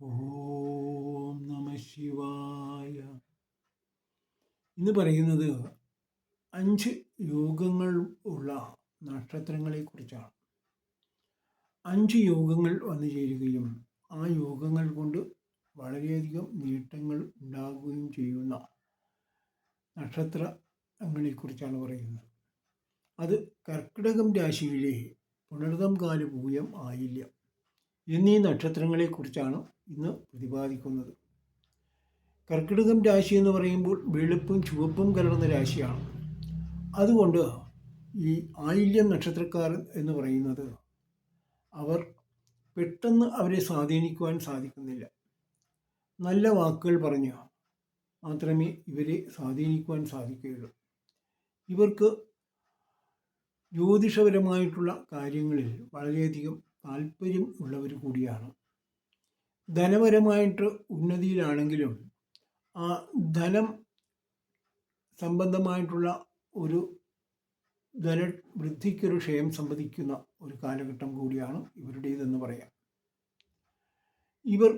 ഓം നമ ശിവായ. ഇന്ന് പറയുന്നത് അഞ്ച് യോഗങ്ങൾ ഉള്ള നക്ഷത്രങ്ങളെ കുറിച്ചാണ്. അഞ്ച് യോഗങ്ങൾ വന്നു ചേരുകയും ആ യോഗങ്ങൾ കൊണ്ട് വളരെയധികം നേട്ടങ്ങൾ ഉണ്ടാകുകയും ചെയ്യുന്ന നക്ഷത്രങ്ങളെക്കുറിച്ചാണ് പറയുന്നത്. അത് കർക്കിടകം രാശിയിലെ പുണർതം കാലപൂയം ആയില്യം. എന്നീ നക്ഷത്രങ്ങളെക്കുറിച്ചാണ് ഇന്ന് പ്രതിപാദിക്കുന്നത്. കർക്കിടകം രാശി എന്ന് പറയുമ്പോൾ വെളുപ്പും ചുവപ്പും കലർന്ന രാശിയാണ്. അതുകൊണ്ട് ഈ ആയില്യം നക്ഷത്രക്കാർ എന്ന് പറയുന്നത് അവർ പെട്ടെന്ന് അവരെ സ്വാധീനിക്കുവാൻ സാധിക്കുന്നില്ല. നല്ല വാക്കുകൾ പറഞ്ഞ് മാത്രമേ ഇവരെ സ്വാധീനിക്കുവാൻ സാധിക്കുകയുള്ളൂ. ഇവർക്ക് ജ്യോതിഷപരമായിട്ടുള്ള കാര്യങ്ങളിൽ വളരെയധികം താല്പര്യം ഉള്ളവർ കൂടിയാണ്. ധനപരമായിട്ട് ഉന്നതിയിലാണെങ്കിലും ആ ധനം സംബന്ധമായിട്ടുള്ള ഒരു ധന വൃദ്ധിക്കൊരു ക്ഷയം സംഭവിക്കുന്ന ഒരു കാലഘട്ടം കൂടിയാണ് ഇവരുടേതെന്ന് പറയാം. ഇവർ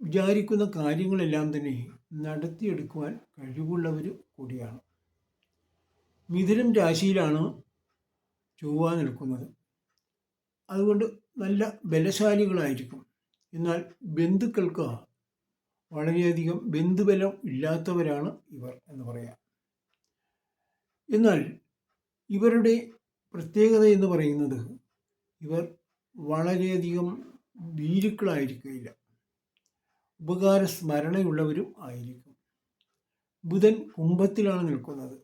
വിചാരിക്കുന്ന കാര്യങ്ങളെല്ലാം തന്നെ നടത്തിയെടുക്കുവാൻ കഴിവുള്ളവർ കൂടിയാണ്. മിഥുനം രാശിയിലാണ് ചൊവ്വ നിൽക്കുന്നത്. അതുകൊണ്ട് നല്ല ബലശാലികളായിരിക്കും. എന്നാൽ ബന്ധുക്കൾക്ക് വളരെയധികം ബന്ധുബലം ഇല്ലാത്തവരാണ് ഇവർ എന്ന് പറയാം. എന്നാൽ ഇവരുടെ പ്രത്യേകത എന്ന് പറയുന്നത് ഇവർ വളരെയധികം ഭീരുക്കളായിരിക്കില്ല ഉപകാര സ്മരണയുള്ളവരും ആയിരിക്കും. ബുധൻ കുംഭത്തിലാണ് നിൽക്കുന്നത്.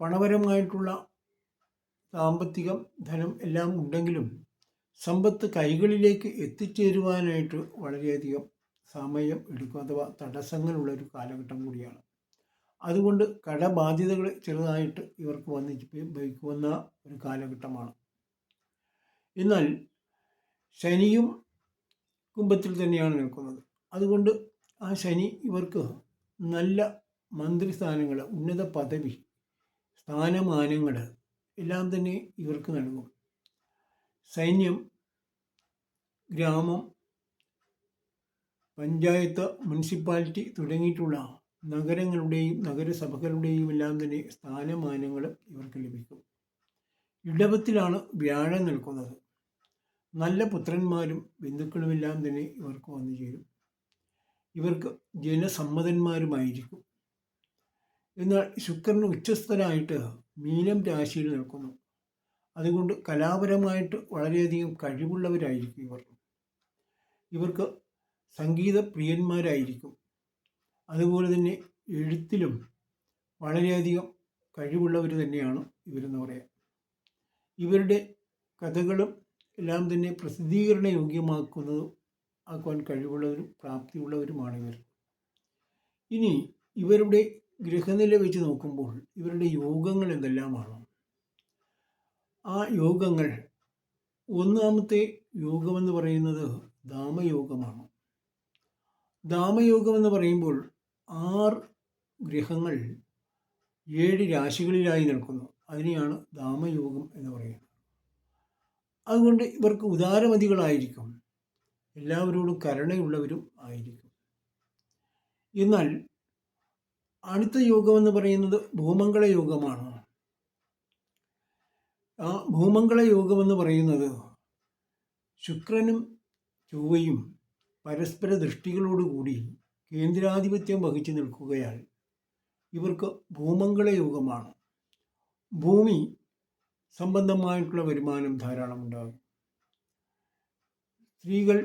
പണപരമായിട്ടുള്ള സാമ്പത്തികം ധനം എല്ലാം ഉണ്ടെങ്കിലും സമ്പത്ത് കൈകളിലേക്ക് എത്തിച്ചേരുവാനായിട്ട് വളരെയധികം സമയം എടുക്കും അഥവാ തടസ്സങ്ങളുള്ള ഒരു കാലഘട്ടം കൂടിയാണ്. അതുകൊണ്ട് കടബാധ്യതകൾ ചെറുതായിട്ട് ഇവർക്ക് വന്ന് ഭവിക്കുന്ന ഒരു കാലഘട്ടമാണ്. എന്നാൽ ശനിയും കുംഭത്തിൽ തന്നെയാണ് നിൽക്കുന്നത്. അതുകൊണ്ട് ആ ശനി ഇവർക്ക് നല്ല മന്ത്രിസ്ഥാനങ്ങൾ ഉന്നത പദവി സ്ഥാനമാനങ്ങൾ എല്ലാം തന്നെ ഇവർക്ക് നൽകും. സൈന്യം ഗ്രാമം പഞ്ചായത്ത് മുനിസിപ്പാലിറ്റി തുടങ്ങിയിട്ടുള്ള നഗരങ്ങളുടെയും നഗരസഭകളുടെയും എല്ലാം തന്നെ സ്ഥാനമാനങ്ങൾ ഇവർക്ക് ലഭിക്കും. ഇടവത്തിലാണ് വ്യാഴം നിൽക്കുന്നത്. നല്ല പുത്രന്മാരും ബന്ധുക്കളുമെല്ലാം തന്നെ ഇവർക്ക് വന്നു ചേരും. ഇവർക്ക് ജനസമ്മതന്മാരുമായിരിക്കും. എന്നാൽ ശുക്രൻ ഉച്ചസ്ഥനായിട്ട് മീനം രാശിയിൽ നിൽക്കുന്നു. അതുകൊണ്ട് കലാപരമായിട്ട് വളരെയധികം കഴിവുള്ളവരായിരിക്കും ഇവർ. ഇവർക്ക് സംഗീത പ്രിയന്മാരായിരിക്കും. അതുപോലെ തന്നെ എഴുത്തിലും വളരെയധികം കഴിവുള്ളവർ തന്നെയാണ് ഇവരെന്ന് പറയാം. ഇവരുടെ കഥകളും എല്ലാം തന്നെ പ്രസിദ്ധീകരണ യോഗ്യമാക്കുന്നതും ആക്കുവാൻ കഴിവുള്ളവരും പ്രാപ്തിയുള്ളവരുമാണ് ഇവർ. ഇനി ഇവരുടെ ഗ്രഹനില വെച്ച് നോക്കുമ്പോൾ ഇവരുടെ യോഗങ്ങൾ എന്തെല്ലാമാണ്? ആ യോഗങ്ങൾ ഒന്നാമത്തെ യോഗമെന്ന് പറയുന്നത് ദാമയോഗമാണ്? ദാമയോഗം എന്ന് പറയുമ്പോൾ ആറ് ഗ്രഹങ്ങൾ ഏഴ് രാശികളിലായി നിൽക്കുന്നു. അതിനെയാണ് ദാമയോഗം എന്ന് പറയുന്നത്. അതുകൊണ്ട് ഇവർക്ക് ഉദാരമതികളായിരിക്കും. എല്ലാവരോടും കരുണയുള്ളവരും ആയിരിക്കും. എന്നാൽ അടുത്ത യോഗം എന്ന് പറയുന്നത് ഭൂമംഗള യോഗമാണ്. ആ ഭൂമംഗള യോഗം എന്ന് പറയുന്നത് ശുക്രനും ചൊവ്വയും പരസ്പര ദൃഷ്ടികളോടുകൂടി കേന്ദ്രാധിപത്യം വഹിച്ചു നിൽക്കുകയാൽ ഇവർക്ക് ഭൂമംഗള യോഗമാണ്. ഭൂമി സംബന്ധമായിട്ടുള്ള വരുമാനം ധാരാളം ഉണ്ടാകും. സ്ത്രീകൾ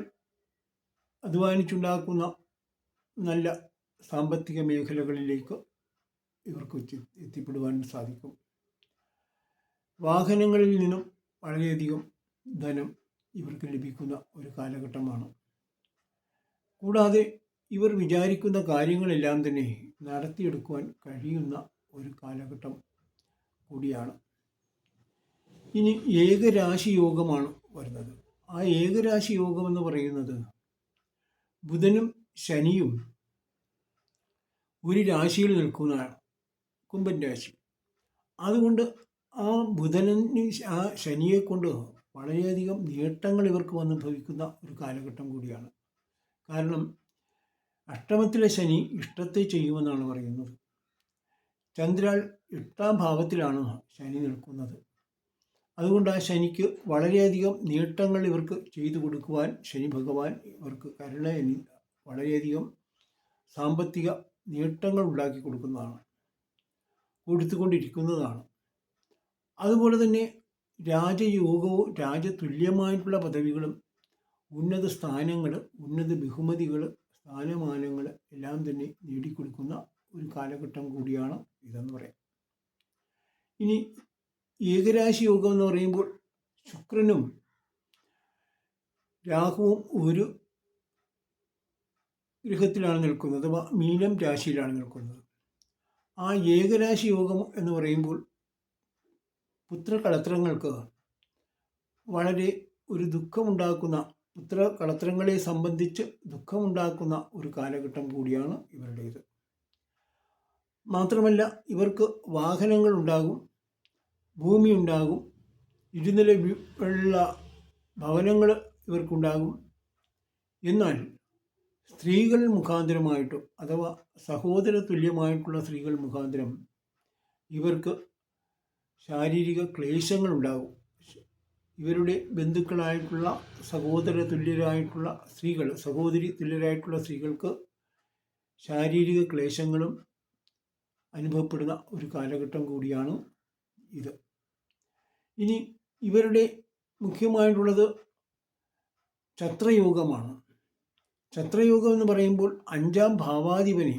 അധ്വാനിച്ചുണ്ടാക്കുന്ന നല്ല സാമ്പത്തിക മേഖലകളിലേക്ക് ഇവർക്ക് എത്തി എത്തിപ്പെടുവാൻ സാധിക്കും. വാഹനങ്ങളിൽ നിന്നും വളരെയധികം ധനം ഇവർക്ക് ലഭിക്കുന്ന ഒരു കാലഘട്ടമാണ്. കൂടാതെ ഇവർ വിചാരിക്കുന്ന കാര്യങ്ങളെല്ലാം തന്നെ നടത്തിയെടുക്കുവാൻ കഴിയുന്ന ഒരു കാലഘട്ടം കൂടിയാണ്. ഇനി ഏകരാശി യോഗമാണ് വരുന്നത്. ആ ഏകരാശി യോഗം എന്ന് പറയുന്നത് ബുധനും ശനിയും ഒരു രാശിയിൽ നിൽക്കുന്നതാണ് കുംഭൻ രാശി. അതുകൊണ്ട് ആ ബുധനിന് ആ ശനിയെ കൊണ്ട് വളരെയധികം നേട്ടങ്ങൾ ഇവർക്ക് വന്ന് ഭവിക്കുന്ന ഒരു കാലഘട്ടം കൂടിയാണ്. കാരണം അഷ്ടമത്തിലെ ശനി ഇഷ്ടത്തെ ചെയ്യുമെന്നാണ് പറയുന്നത്. ചന്ദ്രാൽ എട്ടാം ഭാവത്തിലാണ് ശനി നിൽക്കുന്നത്. അതുകൊണ്ട് ആ ശനിക്ക് വളരെയധികം നേട്ടങ്ങൾ ഇവർക്ക് ചെയ്തു കൊടുക്കുവാൻ ശനി ഭഗവാൻ ഇവർക്ക് കരുണ വളരെയധികം സാമ്പത്തിക നേട്ടങ്ങൾ ഉണ്ടാക്കി കൊടുക്കുന്നതാണ്. കൊടുത്തുകൊണ്ടിരിക്കുന്നതാണ് അതുപോലെ തന്നെ രാജയോഗവും രാജതുല്യമായിട്ടുള്ള പദവികളും ഉന്നത സ്ഥാനങ്ങൾ ഉന്നത ബഹുമതികൾ സ്ഥാനമാനങ്ങൾ എല്ലാം തന്നെ നേടിക്കൊടുക്കുന്ന ഒരു കാലഘട്ടം കൂടിയാണ് ഇതെന്ന് പറയാം. ഇനി ഏകരാശി യോഗം എന്ന് പറയുമ്പോൾ ശുക്രനും രാഹുവും ഒരു ഗ്രഹത്തിലാണ് നിൽക്കുന്നത് അഥവാ മീനം രാശിയിലാണ് നിൽക്കുന്നത്. ആ ഏകരാശി യോഗം എന്ന് പറയുമ്പോൾ പുത്രകളത്രങ്ങൾക്ക് വളരെ ഒരു ദുഃഖമുണ്ടാക്കുന്ന പുത്രകളത്രങ്ങളെ സംബന്ധിച്ച് ദുഃഖമുണ്ടാക്കുന്ന ഒരു കാലഘട്ടം കൂടിയാണ് ഇവരുടേത്. മാത്രമല്ല ഇവർക്ക് വാഹനങ്ങൾ ഉണ്ടാകും ഭൂമി ഉണ്ടാകും ഇരുനില ഉള്ള ഭവനങ്ങൾ ഇവർക്കുണ്ടാകും. എന്നാൽ സ്ത്രീകൾ മുഖാന്തരമായിട്ടും അഥവാ സഹോദര തുല്യമായിട്ടുള്ള സ്ത്രീകൾ മുഖാന്തരം ഇവർക്ക് ശാരീരിക ക്ലേശങ്ങൾ ഉണ്ടാകും ഇവരുടെ ബന്ധുക്കളായിട്ടുള്ള സഹോദര തുല്യരായിട്ടുള്ള സ്ത്രീകൾ സഹോദരി തുല്യരായിട്ടുള്ള സ്ത്രീകൾക്ക് ശാരീരിക ക്ലേശങ്ങളും അനുഭവപ്പെടുന്ന ഒരു കാലഘട്ടം കൂടിയാണ് ഇത്. ഇനി ഇവരുടെ മുഖ്യമായിട്ടുള്ളത് ഛത്രയോഗമാണ് ഛത്രയോഗം എന്ന് പറയുമ്പോൾ അഞ്ചാം ഭാവാധിപനെ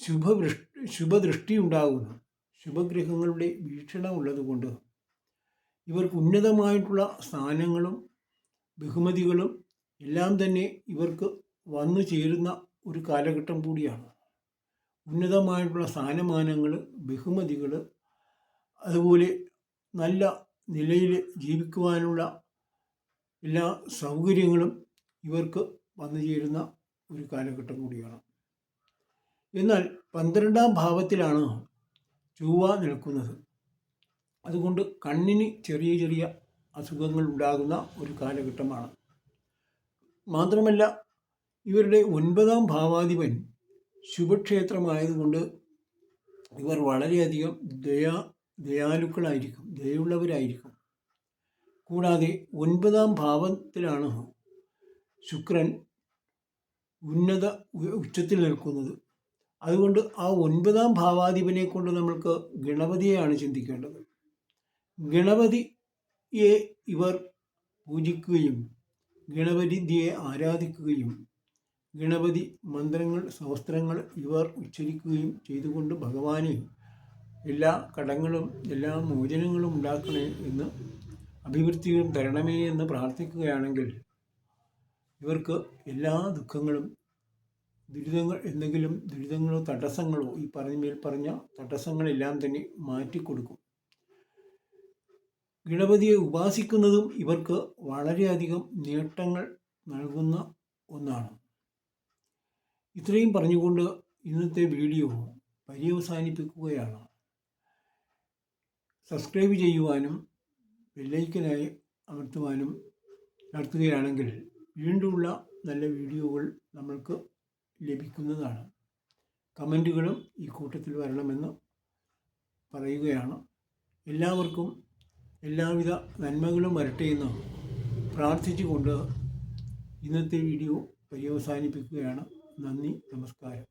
ശുഭവൃഷ്ടി ശുഭദൃഷ്ടി ഉണ്ടാകുന്നു ശുഭഗ്രഹങ്ങളുടെ വീക്ഷണം ഉള്ളതുകൊണ്ട് ഇവർക്ക് ഉന്നതമായിട്ടുള്ള സ്ഥാനങ്ങളും ബഹുമതികളും എല്ലാം തന്നെ ഇവർക്ക് വന്നു ചേരുന്ന ഒരു കാലഘട്ടം കൂടിയാണ്. ഉന്നതമായിട്ടുള്ള സ്ഥാനമാനങ്ങൾ ബഹുമതികൾ അതുപോലെ നല്ല നിലയിൽ ജീവിക്കുവാനുള്ള എല്ലാ സൗകര്യങ്ങളും ഇവർക്ക് വന്നു ചേരുന്ന ഒരു കാലഘട്ടം കൂടിയാണ്. എന്നാൽ പന്ത്രണ്ടാം ഭാവത്തിലാണ് ചൊവ്വ നിൽക്കുന്നത്. അതുകൊണ്ട് കണ്ണിന് ചെറിയ ചെറിയ അസുഖങ്ങൾ ഉണ്ടാകുന്ന ഒരു കാലഘട്ടമാണ്. മാത്രമല്ല ഇവരുടെ ഒൻപതാം ഭാവാധിപൻ ശുഭക്ഷേത്രമായതുകൊണ്ട് ഇവർ വളരെയധികം ദയാ ദയാലുക്കളായിരിക്കും ദയുള്ളവരായിരിക്കും. കൂടാതെ ഒൻപതാം ഭാവത്തിലാണ് ശുക്രൻ ഉന്നത ഉച്ചത്തിൽ നിൽക്കുന്നത്. അതുകൊണ്ട് ആ ഒൻപതാം ഭാവാധിപനെ കൊണ്ട് നമ്മൾക്ക് ഗണപതിയെയാണ് ചിന്തിക്കേണ്ടത്. ഗണപതിയെ ഇവർ പൂജിക്കുകയും ഗണപതിയെ ആരാധിക്കുകയും ഗണപതി മന്ത്രങ്ങൾ സഹസ്ത്രങ്ങൾ ഇവർ ഉച്ചരിക്കുകയും ചെയ്തുകൊണ്ട് ഭഗവാനെ എല്ലാ കടങ്ങളും എല്ലാ മോചനങ്ങളും ഉണ്ടാക്കണേ എന്ന് അഭിവൃദ്ധിയും തരണമേ എന്ന് പ്രാർത്ഥിക്കുകയാണെങ്കിൽ ഇവർക്ക് എല്ലാ ദുഃഖങ്ങളും ദുരിതങ്ങൾ എന്തെങ്കിലും ദുരിതങ്ങളോ തടസ്സങ്ങളോ ഈ പറഞ്ഞ മേൽ പറഞ്ഞ തടസ്സങ്ങളെല്ലാം തന്നെ മാറ്റിക്കൊടുക്കും. ഗണപതിയെ ഉപാസിക്കുന്നതും ഇവർക്ക് വളരെയധികം നേട്ടങ്ങൾ നൽകുന്ന ഒന്നാണ്. ഇത്രയും പറഞ്ഞുകൊണ്ട് ഇന്നത്തെ വീഡിയോ പര്യവസാനിപ്പിക്കുകയാണ്. സബ്സ്ക്രൈബ് ചെയ്യുവാനും ബെല്ലൈക്കനായി അമർത്തുവാനും നടത്തുകയാണെങ്കിൽ വീണ്ടുമുള്ള നല്ല വീഡിയോകൾ നമ്മൾക്ക് ലഭിക്കുന്നതാണ്. കമന്റുകളും ഈ കൂട്ടത്തിൽ വരണമെന്ന് പറയുകയാണ്. എല്ലാവർക്കും എല്ലാവിധ നന്മകളും വരട്ടെ എന്ന് പ്രാർത്ഥിച്ചുകൊണ്ട് ഇന്നത്തെ വീഡിയോ പര്യവസാനിപ്പിക്കുകയാണ്. നന്ദി നമസ്കാരം.